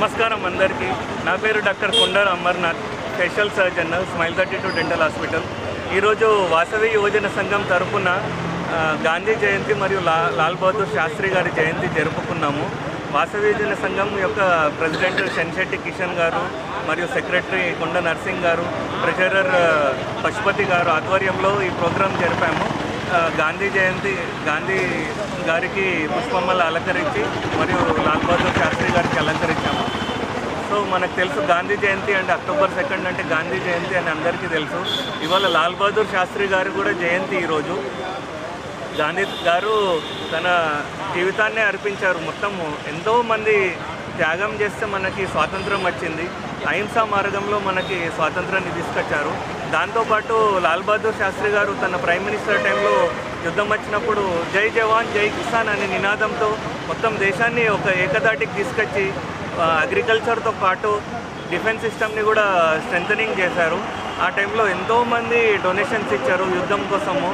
నా పేరు doctor Kondar Amarnath special surgeon smile thirty two dental hospital. ఈరోజు వాసవి యువజన సంఘం తరఫున గాంధీ జయంతి మరియు లా లాల్ బహదూర్ శాస్త్రి గారి జయంతి జరుపుకున్నాము. వాసవి యువజన సంఘం యొక్క ప్రెసిడెంట్ శనిశెట్టి కిషన్ గారు మరియు సెక్రటరీ కొండ నర్సింగ్ గారు ట్రెజరర్ పశుపతి గారు ఆధ్వర్యంలో ఈ ప్రోగ్రాం జరిపాము. గాంధీ జయంతి గాంధీ గారికి పుష్పమ్మలు అలంకరించి మరియు లాల్ బహదూర్ శాస్త్రి గారికి అలంకరించాము. సో మనకు తెలుసు గాంధీ జయంతి అంటే అక్టోబర్ సెకండ్ అంటే గాంధీ జయంతి అని అందరికీ తెలుసు. ఇవాళ లాల్ బహదూర్ శాస్త్రి గారు కూడా జయంతి ఈరోజు. గాంధీ గారు తన జీవితాన్నే అర్పించారు. మొత్తము ఎంతో మంది త్యాగం చేస్తే మనకి స్వాతంత్రం వచ్చింది. అహింసా మార్గంలో మనకి స్వాతంత్రాన్ని తీసుకొచ్చారు. దాంతోపాటు లాల్ బహదూర్ శాస్త్రి గారు తన ప్రైమ్ మినిస్టర్ టైంలో యుద్ధం వచ్చినప్పుడు జై జవాన్ జై కిసాన్ అనే నినాదంతో మొత్తం దేశాన్ని ఒక ఏకదాటికి తీసుకొచ్చి అగ్రికల్చర్తో పాటు డిఫెన్స్ సిస్టమ్ని కూడా స్ట్రెంథనింగ్ చేశారు. ఆ టైంలో ఎంతోమంది డొనేషన్స్ ఇచ్చారు యుద్ధం కోసము.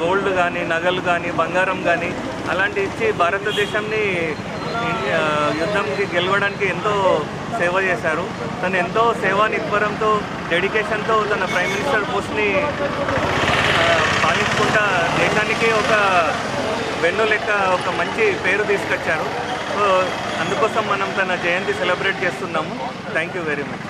గోల్డ్ కానీ నగలు కానీ బంగారం కానీ అలాంటి ఇచ్చి భారతదేశాన్ని యుద్ధంకి గెలవడానికి ఎంతో సేవ చేశారు. తను ఎంతో సేవా నిత్వరంతో డెడికేషన్తో తన ప్రైమ్ మినిస్టర్ పోస్ట్ని పాలించుకుంటా దేశానికి ఒక వెన్ను లెక్క ఒక మంచి పేరు తీసుకొచ్చారు. సో అందుకోసం మనం తన జయంతి సెలబ్రేట్ చేస్తున్నాము. Thank you very much